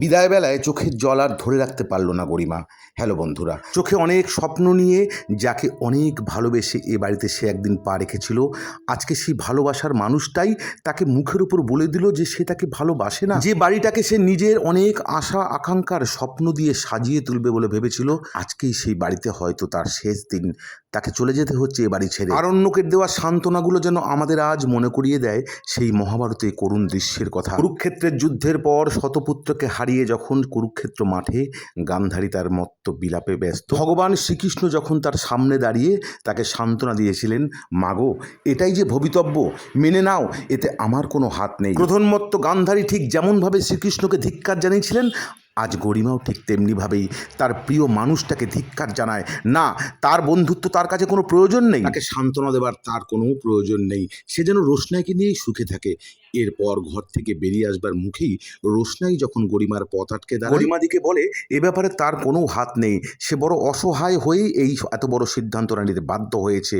বিদায়বেলায় চোখের জল আর ধরে রাখতে পারল না গরিমা। হ্যালো বন্ধুরা, চোখে অনেক স্বপ্ন নিয়ে যাকে অনেক ভালোবেসে এ বাড়িতে সে একদিন পা রেখেছিল, আজকে সেই ভালোবাসার মানুষটাই তাকে মুখের উপর বলে দিল যে সে তাকে ভালোবাসে না। যে বাড়িটাকে সে নিজের অনেক আশা, আকাঙ্ক্ষার স্বপ্ন দিয়ে সাজিয়ে তুলবে বলে ভেবেছিল, আজকেই সেই বাড়িতে হয়তো তার শেষ দিন তাকে চলে যেতে হচ্ছে এ বাড়ি ছেড়ে। আরণ্যকের দেওয়া সান্ত্বনাগুলো যেন আমাদের আজ মনে করিয়ে দেয়, সেই মহাভারতে করুণ দৃশ্যের কথা। কুরুক্ষেত্রের যুদ্ধের পর শতপুত্রকে হারিয়ে যখন কুরুক্ষেত্র মাঠে গান্ধারী তার মত্ত বিলাপে ব্যস্ত, ভগবান শ্রীকৃষ্ণ যখন তার সামনে দাঁড়িয়ে তাকে সান্ত্বনা দিয়েছিলেন, মাগো, এটাই যে ভবিতব্য, মেনে নাও, এতে আমার কোনো হাত নেই। প্রধানমত্ত গান্ধারী ঠিক যেমনভাবে শ্রীকৃষ্ণকে ধিক্কার জানিয়েছিলেন, আজ গরিমাও ঠিক তেমনিভাবেই তার প্রিয় মানুষটাকে ধিক্কার জানায়, না, তার বন্ধুত্ব তার কাছে কোনো প্রয়োজন নেই। তাকে সান্ত্বনা দেবার তার কোনো প্রয়োজন নেই। সে যেন রোশনাইকে নিয়েই সুখে থাকে। এরপর ঘর থেকে বেরিয়ে আসবার মুখেই রোশনাই যখন গরিমার পথ আটকে দেয় গরিমাদিকে বলে এ ব্যাপারে তার কোনো হাত নেই। সে বড় অসহায় হয়েই এই এত বড় সিদ্ধান্তটা নিতে বাধ্য হয়েছে।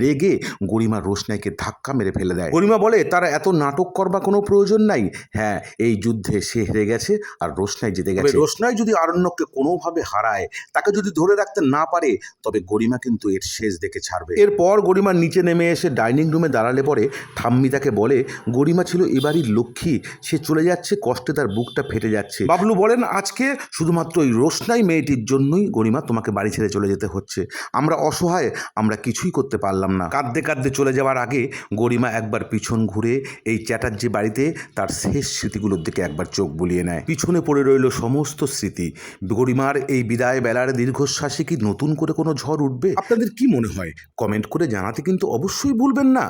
রেগে গরিমা রোশনাইকে ধাক্কা মেরে ফেলে দেয়। গরিমা বলে তার এত নাটক করবার কোনো প্রয়োজন নাই। হ্যাঁ এই যুদ্ধে সে হেরে গেছে আর রোশনাই জিতে গেছে। রোশনাই যদি আরণ্যককে কোনোভাবে হারায় তাকে যদি ধরে রাখতে না পারে তবে গরিমা কিন্তু এর শেষ দেখে ছাড়বে। এরপর গরিমা নিচে নেমে এসে ডাইনিং রুমে দাঁড়ালে পরে ঠাম্মি তাকে বলে গরিমা ছিল এবারই লক্ষ্মী, সে চলে যাচ্ছে, কষ্টে তার বুকটা ফেটে যাচ্ছে। বাবলু বলেন, আজকে শুধুমাত্র ওই রোশনাই মেয়েটির জন্যই গরিমা তোমাকে বাড়ি ছেড়ে চলে যেতে হচ্ছে। আমরা অসহায়, আমরা কিছুই করতে পারলাম না। কাঁদতে কাঁদতে চলে যাওয়ার আগে গরিমা একবার পিছন ঘুরে এই চ্যাটার্জি বাড়িতে তার শেষ স্মৃতিগুলোর দিকে একবার চোখ বুলিয়ে নেয়। পিছনে পড়ে রইল সমস্ত স্মৃতি। গরিমার এই বিদায় বেলার দীর্ঘশ্বাসে কি নতুন করে কোনো ঝড় উঠবে? আপনাদের কি মনে হয়? কমেন্ট করে জানাতে কিন্তু অবশ্যই ভুলবেন না।